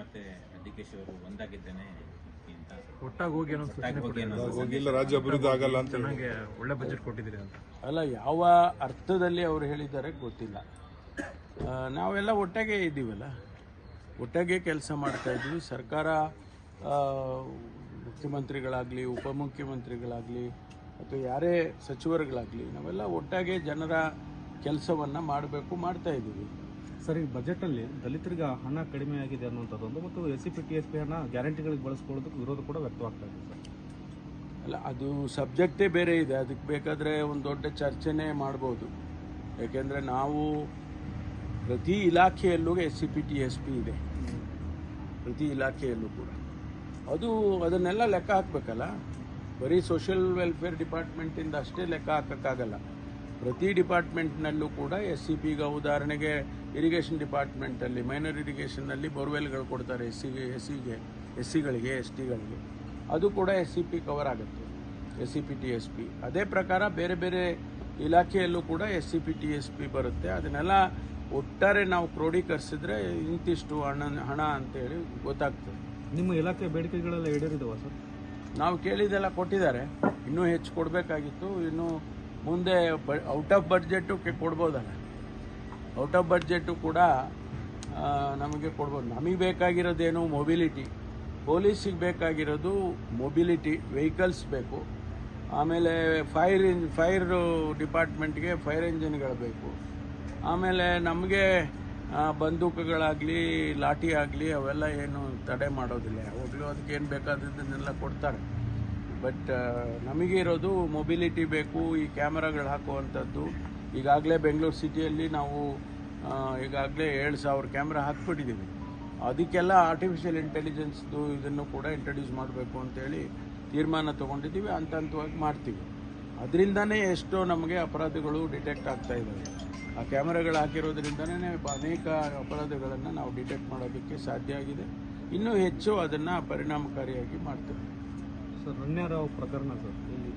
ಮತ್ತೆ D K ಒಂದಾಗಿದ್ದೇನೆ ಅಂತ. ಒಟ್ಟಾಗಿ ಹೋಗಿ ಅನ್ನೋ ಸೂಚನೆ ಒಟ್ಟಾಗಿ ಹೋಗಿ ಅನ್ನೋ ಹೋಗಿಲ್ಲ ರಾಜ್ಯ ಅಭಿವೃದ್ಧಿ ಆಗಲ್ಲ ಅಂತ ಹೇಳಿ. ಚೆನ್ನಾಗಿ ಒಳ್ಳೆ ಬಜೆಟ್ ಕೊಟ್ಟಿದ್ದೀರಿ ಅಂತ. ಅಲ್ಲ ಯಾವ ಅರ್ಥದಲ್ಲಿ ಅವ್ರು ಹೇಳಿದ್ದಾರೆ ಗೊತ್ತಿಲ್ಲ. ಆ, ನಾವೆಲ್ಲ ಒಟ್ಟಾಗೆ ಇದ್ದೀವಲ್ಲ. ಒಟ್ಟಾಗೆ ಕೆಲಸ ಮಾಡ್ತಾ ಇದ್ದೀವಿ. ಸರ್ಕಾರ ಆ, ಮುಖ್ಯಮಂತ್ರಿಗಳಾಗಲಿ ಉಪಮುಖ್ಯಮಂತ್ರಿಗಳಾಗಲಿ ಅಥವಾ ಯಾರೇ ಸಚಿವರುಗಳಾಗಲಿ ನಾವೆಲ್ಲ ಒಟ್ಟಾಗೆ ಜನರ ಕೆಲಸವನ್ನು ಮಾಡಬೇಕು ಮಾಡ್ತಾ ಇದ್ದೀವಿ. ಸರ್ ಈ ಬಜೆಟ್ ಅಲ್ಲಿ ದಲಿತರಿಗೆ ಹಣ ಕಡಿಮೆ ಆಗಿದೆ ಅನ್ನುವಂಥದ್ದೊಂದು ಮತ್ತು S C P T S P ಹಣ ಗ್ಯಾರಂಟಿಗಳಿಗೆ ಬಳಸ್ಕೊಳ್ಳೋದಕ್ಕೆ ವಿರೋಧ ಕೂಡ ವ್ಯಕ್ತವಾಗ್ತಾ ಇದೆ ಸರ್. ಅಲ್ಲ, ಅದು ಸಬ್ಜೆಕ್ಟೇ ಬೇರೆ ಇದೆ. ಅದಕ್ಕೆ ಬೇಕಾದರೆ ಒಂದು ದೊಡ್ಡ ಚರ್ಚೆನೇ ಮಾಡ್ಬೋದು. ಯಾಕೆಂದರೆ ನಾವು ಪ್ರತಿ ಇಲಾಖೆಯಲ್ಲೂ S C P T S P ಇದೆ. ಪ್ರತಿ ಇಲಾಖೆಯಲ್ಲೂ ಕೂಡ. ಅದು ಅದನ್ನೆಲ್ಲ ಲೆಕ್ಕ ಹಾಕಬೇಕಲ್ಲ? ಬರೀ ಸೋಷಿಯಲ್ ವೆಲ್ಫೇರ್ ಡಿಪಾರ್ಟ್ಮೆಂಟಿಂದ ಅಷ್ಟೇ ಲೆಕ್ಕ ಹಾಕೋಕ್ಕಾಗಲ್ಲ. ಪ್ರತಿ ಡಿಪಾರ್ಟ್ಮೆಂಟ್ನಲ್ಲೂ ಕೂಡ ಎಸ್ ಸಿ ಪಿಗ ಈಗ ಉದಾಹರಣೆಗೆ ಇರಿಗೇಷನ್ ಡಿಪಾರ್ಟ್ಮೆಂಟಲ್ಲಿ ಮೈನರ್ ಇರಿಗೇಷನ್ನಲ್ಲಿ ಬೋರ್ವೆಲ್ಗಳು ಕೊಡ್ತಾರೆ ಎಸ್ ಸಿಗೆ ಎಸ್ ಸಿಗೆ ಎಸ್ ಸಿಗಳಿಗೆ ಎಸ್ ಟಿಗಳಿಗೆ ಅದು ಕೂಡ ಎಸ್ ಸಿ ಪಿ ಕವರ್ ಆಗುತ್ತೆ S C P T S P. ಅದೇ ಪ್ರಕಾರ ಬೇರೆ ಬೇರೆ ಇಲಾಖೆಯಲ್ಲೂ ಕೂಡ S C P T S P ಬರುತ್ತೆ. ಅದನ್ನೆಲ್ಲ ಒಟ್ಟಾರೆ ನಾವು ಕ್ರೋಢೀಕರಿಸಿದ್ರೆ ಇಂತಿಷ್ಟು ಹಣ ಹಣ ಅಂತೇಳಿ ಗೊತ್ತಾಗ್ತದೆ. ನಿಮ್ಮ ಇಲಾಖೆ ಬೇಡಿಕೆಗಳೆಲ್ಲ ಈಡೇರಿದವ ಸರ್? ನಾವು ಕೇಳಿದೆಲ್ಲ ಕೊಟ್ಟಿದ್ದಾರೆ. ಇನ್ನೂ ಹೆಚ್ಚು ಕೊಡಬೇಕಾಗಿತ್ತು. ಇನ್ನು ಮುಂದೆ ಔಟ್ ಆಫ್ ಬಡ್ಜೆಟು ಕೊಡ್ಬೋದಲ್ಲ. ಔಟ್ ಆಫ್ ಬಡ್ಜೆಟು ಕೂಡ ನಮಗೆ ಕೊಡ್ಬೋದು. ನಮಗೆ ಬೇಕಾಗಿರೋದೇನು ಮೊಬಿಲಿಟಿ ಪೊಲೀಸಿಗೆ ಬೇಕಾಗಿರೋದು ಮೊಬಿಲಿಟಿ ವೆಹಿಕಲ್ಸ್ ಬೇಕು. ಆಮೇಲೆ ಫೈರ್ ಇಂಜ್ ಫೈರ್ ಡಿಪಾರ್ಟ್ಮೆಂಟ್ಗೆ ಫೈರ್ ಇಂಜಿನ್ಗಳು ಬೇಕು. ಆಮೇಲೆ ನಮಗೆ ಬಂದೂಕುಗಳಾಗಲಿ, ಲಾಠಿ ಆಗಲಿ, ಅವೆಲ್ಲ ಏನು ತಡೆ ಮಾಡೋದಿಲ್ಲ. ಯಾವಾಗಲೂ ಅದಕ್ಕೆ ಏನು ಬೇಕಾದದ್ದನ್ನೆಲ್ಲ ಕೊಡ್ತಾರೆ. ಬಟ್ ನಮಗೆ ಇರೋದು ಮೊಬಿಲಿಟಿ ಬೇಕು, ಈ ಕ್ಯಾಮರಾಗಳು ಹಾಕುವಂಥದ್ದು. ಈಗಾಗಲೇ ಬೆಂಗಳೂರು ಸಿಟಿಯಲ್ಲಿ ನಾವು ಈಗಾಗಲೇ ಏಳು ಸಾವಿರ ಕ್ಯಾಮ್ರಾ ಹಾಕ್ಬಿಟ್ಟಿದ್ದೀವಿ ಅದಕ್ಕೆಲ್ಲ ಆರ್ಟಿಫಿಷಿಯಲ್ ಇಂಟೆಲಿಜೆನ್ಸ್ದು ಇದನ್ನು ಕೂಡ ಇಂಟ್ರಡ್ಯೂಸ್ ಮಾಡಬೇಕು ಅಂತೇಳಿ ತೀರ್ಮಾನ ತೊಗೊಂಡಿದ್ದೀವಿ ಹಂತ ಹಂತವಾಗಿ ಮಾಡ್ತೀವಿ. ಅದರಿಂದನೇ ಎಷ್ಟೋ ನಮಗೆ ಅಪರಾಧಗಳು ಡಿಟೆಕ್ಟ್ ಆಗ್ತಾ ಇದ್ದಾವೆ. ಆ ಕ್ಯಾಮ್ರಾಗಳು ಹಾಕಿರೋದ್ರಿಂದನೇ ಅನೇಕ ಅಪರಾಧಗಳನ್ನು ನಾವು ಡಿಟೆಕ್ಟ್ ಮಾಡೋದಕ್ಕೆ ಸಾಧ್ಯ ಆಗಿದೆ. ಇನ್ನೂ ಹೆಚ್ಚು ಅದನ್ನು ಪರಿಣಾಮಕಾರಿಯಾಗಿ ಮಾಡ್ತೇವೆ. ಸರ್ ರಣ್ಯರಾವ್ ಪ್ರಕರಣ ಸರ್. ಇಲ್ಲಿ